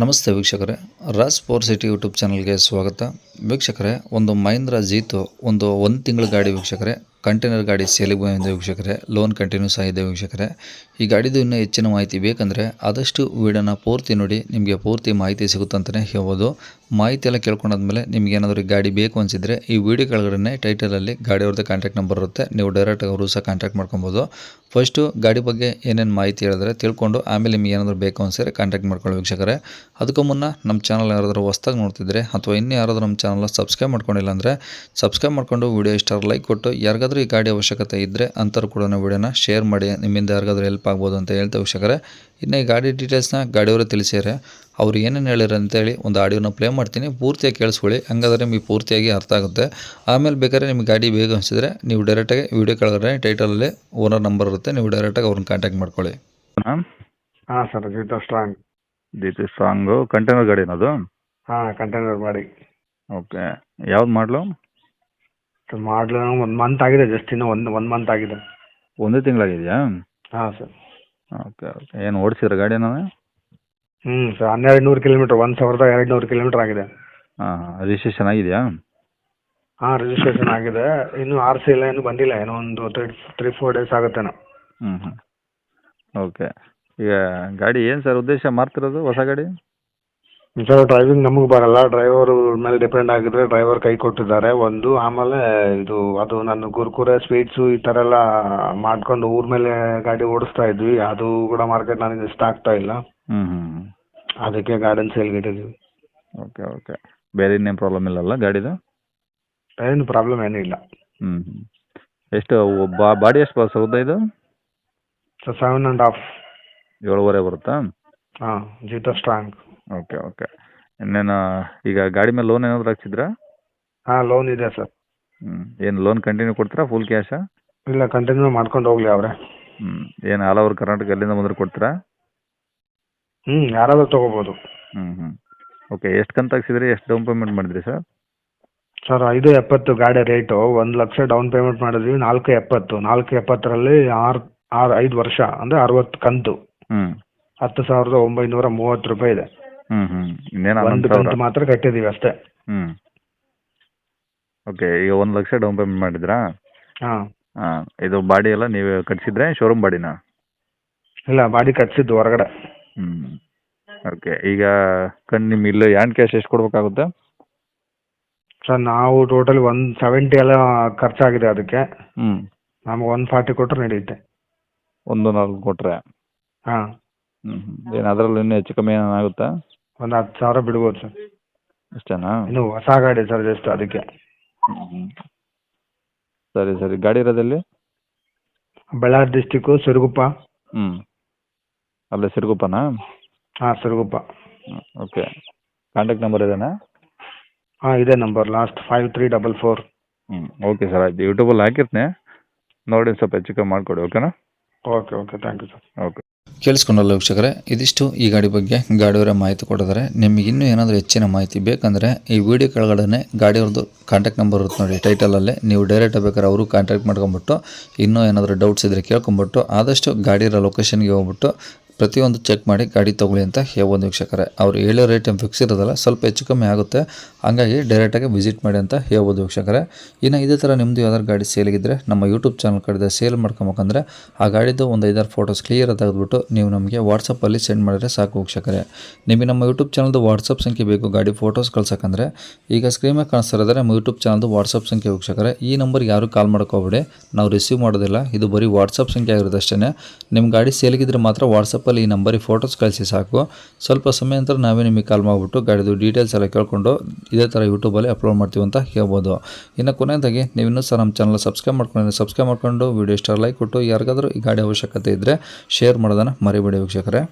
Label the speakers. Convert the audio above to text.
Speaker 1: ನಮಸ್ತೆ ವೀಕ್ಷಕರೇ, Raj four city YouTube ಚಾನಲ್ಗೆ ಸ್ವಾಗತ. ವೀಕ್ಷಕರೇ, ಒಂದು ಮಹೀಂದ್ರ ಜೀತು, ಒಂದು ಒಂದು ತಿಂಗಳ ಗಾಡಿ ವೀಕ್ಷಕರೇ, ಕಂಟೈನರ್ ಗಾಡಿ ಸೇಲಿಗೆ ಬಂದಿದೆ ವೀಕ್ಷಕರೇ, ಲೋನ್ ಕಂಟಿನ್ಯೂಸ್ ಆಗಿದೆ ವೀಕ್ಷಕರೇ. ಈ ಗಾಡಿದು ಇನ್ನೂ ಹೆಚ್ಚಿನ ಮಾಹಿತಿ ಬೇಕಂದರೆ ಆದಷ್ಟು ವೀಡಿಯೋನ ಪೂರ್ತಿ ನೋಡಿ, ನಿಮಗೆ ಪೂರ್ತಿ ಮಾಹಿತಿ ಸಿಗುತ್ತಂತಲೇ ಹೇಳ್ಬೋದು. ಮಾಹಿತಿ ಎಲ್ಲ ಕೇಳ್ಕೊಂಡಾದ್ಮೇಲೆ ನಿಮ್ಗೆ ಏನಾದರೂ ಗಾಡಿ ಬೇಕು ಅನಿಸಿದರೆ ಈ ವಿಡಿಯೋ ಕೆಳಗಡೆ ಟೈಟಲಲ್ಲಿ ಗಾಡಿಯವ್ರದ್ದು ಕಾಂಟ್ಯಾಕ್ಟ್ ನಂಬರ್ ಇರುತ್ತೆ. ನೀವು ಡೈರೆಕ್ಟ್ ಅವರು ಸಹ ಕಾಂಟ್ಯಾಕ್ಟ್ ಮಾಡ್ಕೊಬೋದು. ಫಸ್ಟು ಗಾಡಿ ಬಗ್ಗೆ ಏನೇನು ಮಾಹಿತಿ ಹೇಳಿದ್ರೆ ತಿಳ್ಕೊಂಡು ಆಮೇಲೆ ನಿಮ್ಗೆ ಏನಾದರೂ ಬೇಕು ಅನಿಸಿದ್ರೆ ಕಾಂಟ್ಯಾಕ್ಟ್ ಮಾಡ್ಕೊಳ್ಳಿ ವೀಕ್ಷಕರೇ. ಅದಕ್ಕೂ ಮುನ್ನ ನಮ್ಮ ಚಾನಲ್ ಯಾರಾದರೂ ಹೊಸ್ದಾಗಿ ನೋಡ್ತಿದ್ರೆ ಅಥವಾ ಇನ್ನೂ ಯಾರಾದರೂ ನಮ್ಮ ಚಾನಲ್ನ ಸಬ್ಸ್ಕ್ರೈಬ್ ಮಾಡ್ಕೊಂಡಿಲ್ಲ ಅಂದರೆ ಸಬ್ಸ್ಕ್ರೈಬ್ ಮಾಡ್ಕೊಂಡು ವೀಡಿಯೋ ಇಷ್ಟ ಲೈಕ್ ಕೊಟ್ಟು ಯಾರಿಗಾದರೂ ಈ ಗಾಡಿ ಅವಶ್ಯಕತೆ ಇದ್ದರೆ ಅಂಥವ್ರು ಕೂಡ ವೀಡಿಯೋನ ಶೇರ್ ಮಾಡಿ, ನಿಮ್ಮಿಂದ ಯಾರಿಗಾದರೂ ಹೆಲ್ಪ್ ಆಗ್ಬೋದು ಅಂತ ಹೇಳ್ತಾ ವೀಕ್ಷಕರೇ. ಇನ್ನು ಈ ಗಾಡಿ ಡೀಟೇಲ್ಸ್ನ ಗಾಡಿಯವರು ತಿಳಿಸಿದ್ದಾರೆ ಅವ್ರು ಏನೇನು ಹೇಳಿರ ಅಂತೇಳಿ ಒಂದು ಆಡಿಯೋನ ಪ್ಲೇ ಮಾಡ್ತೀನಿ. ಪೂರ್ತಿಯಾಗಿ ಕೇಳಿಸ್ಕೊಳ್ಳಿ. ಹಂಗಾದ್ರೆ ನಿಮಗೆ ಪೂರ್ತಿಯಾಗಿ ಅರ್ಥ ಆಗುತ್ತೆ. ಆಮೇಲೆ ಬೇಕಾದ್ರೆ ನಿಮ್ಗೆ ಗಾಡಿ ಬೇಗ ಅನಿಸಿದ್ರೆ ನೀವು ಡೈರೆಕ್ಟಾಗಿ ವಿಡಿಯೋ ಕೆಳಗಡೆ ಟೈಟಲಲ್ಲಿ ಓನರ್ ನಂಬರ್ ಇರುತ್ತೆ. ನೀವು ಡೈರೆಕ್ಟಾಗಿ ಅವ್ರನ್ನ ಕಾಂಟ್ಯಾಕ್ಟ್ ಮಾಡ್ಕೊಳ್ಳಿ.
Speaker 2: ಹಾಂ
Speaker 3: ಹಾಂ ಸರ್ ಜೀತಾ ಸ್ಟ್ರಾಂಗ್
Speaker 2: ದಿಸ್ ಸ್ಟ್ರಾಂಗು ಸಾಂಗು ಕಂಟೈನರ್ ಗಾಡಿ ಅದು
Speaker 3: ಹಾಂ ಕಂಟೈನರ್ ಗಾಡಿ.
Speaker 2: ಓಕೆ ಯಾವ್ದು ಮಾಡಲು
Speaker 3: ಸರ್ ಮಾಡಲು ಒಂದು ಮಂತ್ ಆಗಿದೆ. ಜಸ್ಟ್ ಇನ್ನೂ ಒಂದು ಒಂದು ಮಂತ್ ಆಗಿದೆ.
Speaker 2: ಒಂದೇ ತಿಂಗಳಾಗಿದೆಯಾ?
Speaker 3: ಹಾಂ ಸರ್
Speaker 2: ಓಕೆ ಓಕೆ. ಏನು ಓಡಿಸಿದ್ರ ಗಾಡಿನ?
Speaker 3: ಹ್ಞೂ ಸರ್ ಹನ್ನೆರಡು ನೂರು ಕಿಲೋಮೀಟ್ರ್ ಒಂದು ಸಾವಿರದ ಎರಡು ನೂರು ಕಿಲೋಮೀಟ್ರ್ ಆಗಿದೆ.
Speaker 2: ಹಾಂ ರಿಜಿಸ್ಟ್ರೇಷನ್ ಆಗಿದೆಯಾ?
Speaker 3: ಹಾಂ ರಿಜಿಸ್ಟ್ರೇಷನ್ ಆಗಿದೆ. ಇನ್ನೂ ಆರ್ ಸಿ ಎಲ್ಲ ಇನ್ನೂ ಬಂದಿಲ್ಲ ಏನೋ ಒಂದು ತ್ರೀ ತ್ರೀ ಫೋರ್ ಡೇಸ್ ಆಗುತ್ತೇನೋ.
Speaker 2: ಹ್ಞೂ ಹ್ಞೂ ಓಕೆ. ಈಗ ಗಾಡಿ ಏನು ಸರ್ ಉದ್ದೇಶ ಮಾರ್ತಿರೋದು ಹೊಸ ಗಾಡಿ?
Speaker 3: ಸರ್ ಡ್ರೈವಿಂಗ್ ನಮಗೆ ಬರಲ್ಲ. ಡ್ರೈವರ್ ಮೇಲೆ ಡಿಪೆಂಡ್ ಆಗಿದ್ರೆ ಡ್ರೈವರ್ ಕೈ ಕೊಟ್ಟಿದ್ದಾರೆ. ಒಂದು ಆಮೇಲೆ ಇದು ಅದು ನಾನು ಕುರ್ಕುರೆ ಸ್ವೀಟ್ಸು ಈ ಥರ ಎಲ್ಲ ಮಾಡ್ಕೊಂಡು ಊರ ಮೇಲೆ ಗಾಡಿ ಓಡಿಸ್ತಾ ಇದ್ವಿ. ಅದು ಕೂಡ ಮಾರ್ಕೆಟ್ ನನಗೆ ಇಷ್ಟ ಆಗ್ತಾ ಇಲ್ಲ.
Speaker 2: ಹ್ಞೂ ಹ್ಞೂ
Speaker 3: ಅದಕ್ಕೆ ಗಾರ್ಡನ್ ಸೇಲ್ಗೆ ಇಟ್ಟಿದ್ದೀವಿ.
Speaker 2: ಓಕೆ ಓಕೆ ಬೇರೆ ಇನ್ನೇನು ಪ್ರಾಬ್ಲಮ್ ಇಲ್ಲಲ್ಲ ಗಾಡಿದು?
Speaker 3: ಏನು ಪ್ರಾಬ್ಲಮ್ ಏನೂ ಇಲ್ಲ.
Speaker 2: ಹ್ಞೂ ಹ್ಞೂ ಎಷ್ಟು ಬಾ ಬಾಡಿ ಎಷ್ಟು ಬಸ್ ಹೌದಾ ಇದು?
Speaker 3: ಸರ್ ಸೆವೆನ್ ಆ್ಯಂಡ್ ಹಾಫ್
Speaker 2: ಏಳುವರೆ ಬರುತ್ತಾ?
Speaker 3: ಹಾಂ ಜೀತೋ ಸ್ಟ್ರಾಂಗ್
Speaker 2: ಓಕೆ ಓಕೆ ಇನ್ನೇನು ಈಗ ಗಾಡಿ ಮೇಲೆ ಲೋನ್ ಏನಾದರೂ ಹಾಕ್ಸಿದ್ರಾ?
Speaker 3: ಹಾಂ ಲೋನ್ ಇದೆ ಸರ್.
Speaker 2: ಹ್ಞೂ ಏನು ಲೋನ್ ಕಂಟಿನ್ಯೂ ಕೊಡ್ತೀರಾ ಫುಲ್ ಕ್ಯಾಶಾ
Speaker 3: ಇಲ್ಲ ಕಂಟಿನ್ಯೂ ಮಾಡ್ಕೊಂಡು ಹೋಗ್ಲಿ ಅವರೇ.
Speaker 2: ಹ್ಞೂ ಏನು ಆಲ್ ಓವರ್ ಕರ್ನಾಟಕ ಎಲ್ಲಿಂದ ಬಂದರೂ ಕೊಡ್ತೀರಾ?
Speaker 3: ಹ್ಞೂ ಯಾರಾದರೂ ತೊಗೋಬೋದು.
Speaker 2: ಹ್ಞೂ ಹ್ಞೂ ಓಕೆ ಎಷ್ಟು ಕಂತು ಹಾಕ್ಸಿದ್ರಿ ಎಷ್ಟು ಡೌನ್ ಪೇಮೆಂಟ್ ಮಾಡಿದ್ರಿ ಸರ್?
Speaker 3: ಸರ್ ಐದು ಎಪ್ಪತ್ತು ಗಾಡಿ ರೇಟು ಒಂದು ಲಕ್ಷ ಡೌನ್ ಪೇಮೆಂಟ್ ಮಾಡಿದ್ವಿ ನಾಲ್ಕು ಎಪ್ಪತ್ತು. ನಾಲ್ಕು ಎಪ್ಪತ್ತರಲ್ಲಿ ಆರು ಆರು ಐದು ವರ್ಷ ಅಂದರೆ ಅರವತ್ತು ಕಂತು.
Speaker 2: ಹ್ಞೂ
Speaker 3: ಹತ್ತು ಸಾವಿರದ ಒಂಬೈನೂರ ಮೂವತ್ತು ರೂಪಾಯಿ ಇದೆ.
Speaker 2: ಹ್ಞೂ ಹ್ಮ್. ಇನ್ನೇನು
Speaker 3: ಒಂದು
Speaker 2: ಹನ್ನೊಂದು
Speaker 3: ಕಂತು
Speaker 2: ಸಾವಿರ?
Speaker 3: ಮಾತ್ರ ಕಟ್ಟಿದೀವಿ ಅಷ್ಟೇ.
Speaker 2: ಹ್ಮ್. ಓಕೆ ಈಗ ಒಂದು ಲಕ್ಷ ಡೌನ್ ಪೇಮೆಂಟ್ ಮಾಡಿದ್ರಾ?
Speaker 3: ಹಾಂ.
Speaker 2: ಹಾಂ ಇದು ಬಾಡಿ ಎಲ್ಲ ನೀವೇ ಕಟ್ಸಿದ್ರೆ ಶೋರೂಮ್ ಬಾಡಿನಾ?
Speaker 3: ಇಲ್ಲ ಬಾಡಿ ಕಟ್ಸಿದ್ದು ಹೊರಗಡೆ.
Speaker 2: ಹ್ಞೂ ಓಕೆ ಈಗ ಕಣ್ ನಿಮ್ಮ ಇಲ್ಲ ಹ್ಯಾಂಡ್ ಕ್ಯಾಶ್ ಎಷ್ಟು ಕೊಡ್ಬೇಕಾಗುತ್ತೆ?
Speaker 3: ಸರ್ ನಾವು ಟೋಟಲ್ ಒನ್ ಸೆವೆಂಟಿ ಎಲ್ಲ ಖರ್ಚಾಗಿದೆ ಅದಕ್ಕೆ.
Speaker 2: ಹ್ಮ್.
Speaker 3: ನಮ್ಗೆ ಒನ್ ಫಾರ್ಟಿ ಕೊಟ್ಟರೆ ನಡೆಯುತ್ತೆ
Speaker 2: ಒಂದು ನಾಲ್ಕು ಕೊಟ್ಟರೆ
Speaker 3: ಹಾಂ.
Speaker 2: ಹ್ಞೂ ಹ್ಞೂ ಏನು ಅದರಲ್ಲಿ ಇನ್ನೂ ಹೆಚ್ಚು ಕಮ್ಮಿ ಏನಾಗುತ್ತಾ
Speaker 3: ಒಂದು ಹತ್ತು ಸಾವಿರ ಬಿಡ್ಬೋದು ಸರ್.
Speaker 2: ಅಷ್ಟೇನಾ?
Speaker 3: ಇನ್ನು ಹೊಸ ಗಾಡಿ ಸರ್ ಜಸ್ಟ್ ಅದಕ್ಕೆ.
Speaker 2: ಸರಿ ಸರಿ. ಗಾಡಿ ಇರೋದಲ್ಲಿ
Speaker 3: ಬಳ್ಳಾರಿ ಡಿಸ್ಟಿಕ್ಕು ಸಿರುಗುಪ್ಪ.
Speaker 2: ಹ್ಞೂ ಅಲ್ಲೇ ಸಿರುಗುಪ್ಪನಾ?
Speaker 3: ಹಾಂ ಸಿರುಗುಪ್ಪ.
Speaker 2: ಓಕೆ. ಕಾಂಟ್ಯಾಕ್ಟ್ ನಂಬರ್ ಇದೇನಾ?
Speaker 3: ಹಾಂ ಇದೆ number last five three double four
Speaker 2: ಹ್ಞೂ ಓಕೆ ಸರ್. ಆಯ್ತು. ಯೂಟ್ಯೂಬಲ್ಲಿ ಹಾಕಿರ್ತೀನಿ. ನೋಡಿ ಸ್ವಲ್ಪ ಹೆಚ್ಚು ಕಮ್ಮಿ ಮಾಡಿಕೊಡಿ ಓಕೆನಾ?
Speaker 3: Okay okay. Thank you sir
Speaker 2: okay.
Speaker 1: ಕೇಳಿಸ್ಕೊಂಡಲ್ಲ ವೀಕ್ಷಕರೇ, ಇದಿಷ್ಟು ಈ ಗಾಡಿ ಬಗ್ಗೆ ಗಾಡಿಯವರ ಮಾಹಿತಿ ಕೊಟ್ಟಿದ್ದಾರೆ. ನಿಮಗೆ ಇನ್ನೂ ಏನಾದರೂ ಹೆಚ್ಚಿನ ಮಾಹಿತಿ ಬೇಕಂದರೆ ಈ ವಿಡಿಯೋ ಕೆಳಗಡೆ ಗಾಡಿಯವ್ರದ್ದು ಕಾಂಟ್ಯಾಕ್ಟ್ ನಂಬರ್ ಇರುತ್ತೆ ನೋಡಿ ಟೈಟಲಲ್ಲಿ ನೀವು ಡೈರೆಕ್ಟ್ ಬೇಕಾದ್ರೆ ಅವರು ಕಾಂಟ್ಯಾಕ್ಟ್ ಮಾಡ್ಕೊಂಬಿಟ್ಟು, ಇನ್ನೂ ಏನಾದರೂ ಡೌಟ್ಸ್ ಇದ್ದರೆ ಕೇಳ್ಕೊಂಬಿಟ್ಟು, ಆದಷ್ಟು ಗಾಡಿ ಇರೋ ಲೊಕೇಶನ್ಗೆ ಹೋಗ್ಬಿಟ್ಟು ಪ್ರತಿಯೊಂದು ಚೆಕ್ ಮಾಡಿ ಗಾಡಿ ತೊಗೊಳ್ಳಿ ಅಂತ ಹೇಳ್ಬೋದು ವೀಕ್ಷಕರೇ. ಅವ್ರು ಹೇಳೋ ರೇಟ್ ಏನು ಫಿಕ್ಸ್ ಇರೋದಲ್ಲ, ಸ್ವಲ್ಪ ಹೆಚ್ಚು ಕಮ್ಮಿ ಆಗುತ್ತೆ. ಹಾಗಾಗಿ ಡೈರೆಕ್ಟಾಗಿ ವಿಸಿಟ್ ಮಾಡಿ ಅಂತ ಹೇಳ್ಬೋದು ವೀಕ್ಷಕರೇ. ಇನ್ನು ಇದೇ ಥರ ನಿಮ್ಮದು ಯಾವ್ದಾದ್ರು ಗಾಡಿ ಸೇಲಿಗಿದ್ರೆ ನಮ್ಮ ಯೂಟ್ಯೂಬ್ ಚಾನಲ್ ಕಡೆ ಸೇಲ್ ಮಾಡ್ಕೊಬೇಕಂದ್ರೆ ಆ ಗಾಡಿದು ಒಂದು ಐದಾರು ಫೋಟೋಸ್ ಕ್ಲಿಯರ್ ತೆಗೆದುಬಿಟ್ಟು ನೀವು ನಮಗೆ ವಾಟ್ಸಪ್ಪಲ್ಲಿ ಸೆಂಡ್ ಮಾಡಿದ್ರೆ ಸಾಕು ವೀಕ್ಷಕರೇ. ನಿಮಗೆ ನಮ್ಮ ಯೂಟ್ಯೂಬ್ ಚಾನಲ್ದು ವಾಟ್ಸಪ್ ಸಂಖ್ಯೆ ಬೇಕು, ಗಾಡಿ ಫೋಟೋಸ್ ಕಳ್ಸೋಕ್ಕಂದ್ರೆ. ಈಗ ಸ್ಕ್ರೀನ್ ಮೇಲೆ ಕಾಣಿಸ್ತಿರೋದ್ರೆ ನಮ್ಮ ಯೂಟ್ಯೂಬ್ ಚಾನಲ್ದು ವಾಟ್ಸಪ್ ಸಂಖ್ಯೆ ವೀಕ್ಷಕರೇ. ಈ ನಂಬರ್ಗೆ ಯಾರು ಕಾಲ್ ಮಾಡ್ಕೋಬೇಡಿ ನಾವು ರಿಸೀವ್ ಮಾಡೋದಿಲ್ಲ. ಇದು ಬರೀ ವಾಟ್ಸಪ್ ಸಂಖ್ಯೆ ಆಗಿರೋದು ಅಷ್ಟೇ ನಿಮ್ಮ ಗಾಡಿ ಸೇಲಿಗಿದ್ರೆ ಮಾತ್ರ ವಾಟ್ಸಪ್ಪಲ್ಲಿ ಈ ನಂಬರಿಗೆ ಫೋಟೋಸ್ ಕಳಿಸಿ ಸಾಕು. ಸ್ವಲ್ಪ ಸಮಯ ನಂತರ ನಾವೇ ನಿಮಗೆ ಕಾಲ್ ಮಾಡಿಬಿಟ್ಟು ಗಾಡಿದು ಡೀಟೇಲ್ಸ್ ಎಲ್ಲ ಕೇಳ್ಕೊಂಡು ಇದೇ ಥರ ಯೂಟ್ಯೂಬಲ್ಲಿ ಅಪ್ಲೋಡ್ ಮಾಡ್ತೀವಿ ಅಂತ ಹೇಳ್ಬೋದು. ಇನ್ನು ಕೊನೆಯದಾಗಿ, ನೀವು ಇನ್ನೂ ಸಹ ನಮ್ಮ ಚಾನಲ್ ಸಬ್ಸ್ಕ್ರೈಬ್ ಮಾಡ್ಕೊಂಡು ಸಬ್ಸ್ಕ್ರೈಬ್ ಮಾಡ್ಕೊಂಡು ವಿಡಿಯೋ ಇಷ್ಟ ಲೈಕ್ ಕೊಟ್ಟು ಯಾರಿಗಾದರೂ ಈ ಗಾಡಿ ಅವಶ್ಯಕತೆ ಇದ್ದರೆ ಶೇರ್ ಮಾಡೋದನ್ನು ಮರಿಬೇಡಿ ವೀಕ್ಷಕರೇ.